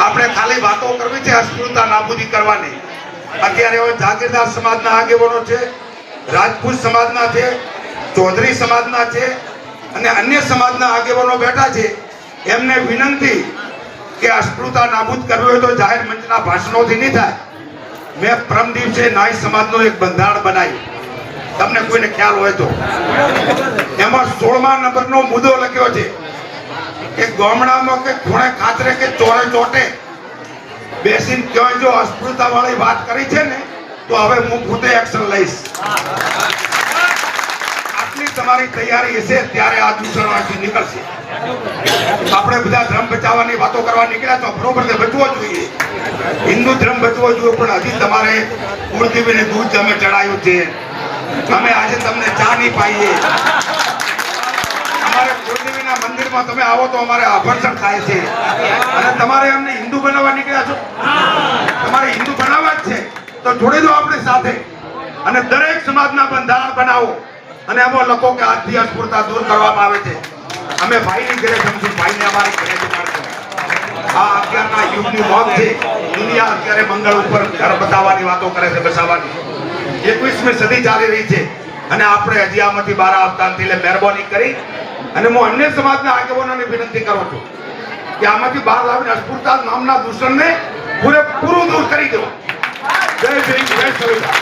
આપણે ખાલી વાતો કરવી છે અસ્પૃતા નાબૂદી કરવાની. અત્યારે હવે જાગીરદાર સમાજના આગેવાનો છે, રાજપૂત સમાજના છે, ચૌધરી સમાજના છે અને અન્ય સમાજના આગેવાનો બેઠા છે. એમને વિનંતી કે અસ્પૃશ્યતા નાબૂદ કરવી હોય તો જાહેર મંચના ભાષણોથી નહીં થાય. મેં પ્રમ દિવસે નાઈ સમાજનું એક બંધારણ બનાવ્યું. તમને કોઈને ખ્યાલ હોય તો. એમાં સોળમા નંબરનો મુદ્દો લખ્યો છે. ગામડામાં કે ખૂણે ખાતરે કે ચોરે ચોટે બેસીને ક્યાંય જો અસ્પૃશ્યતા વાળી વાત કરી છે ને, તો હવે હું પોતે એક્શન લઈશ. તમારી તૈયારી હશે, ત્યારે આ દૂષણવાથી નીકળશે. આપણે બધા ધર્મ બચાવવાની વાતો કરવા નીકળ્યા તો બરોબર બચવો જોઈએ. હિન્દુ ધર્મ બચવો જોઈએ, પણ હજી તમારે કુળદેવીને દૂધ તમે ચડાયું છે. અમે આજે તમને ચા નહીં પાઈએ. કુળદેવીના તમે આવો તો અમારે આભરસણ થાય છે. અને તમારે અમને હિન્દુ બનાવવા નીકળ્યા છો? તમારે હિન્દુ બનાવવા જ છે. તો જોડી દો આપણે સાથે. અને દરેક સમાજના બંધારણ બનાવો. અને એમાં લખો કે આજથી અસ્ફૂરતા દૂર કરવામાં આવે છે. અમે ભાઈની ઘરે જમશું ભાઈને અમારી ઘરે આ અત્યારના યુગની મોત છે. દુનિયા અત્યારે મંગળ ઉપર ઘર બતાવવાની વાતો કરે છે, બસાવવાની. એકવીસમી સદી ચાલી રહી છે. અને આપણે હજી આમાંથી બહાર આવતા એટલે મહેરબાની કરી અને હું અન્ય સમાજના આગેવાનોને વિનંતી કરું છું કે આમાંથી બહાર લાવીને અસ્ફૂરતા નામના દૂષણને પૂરેપૂરું દૂર કરી દો. જય શ્રી જય સવિતા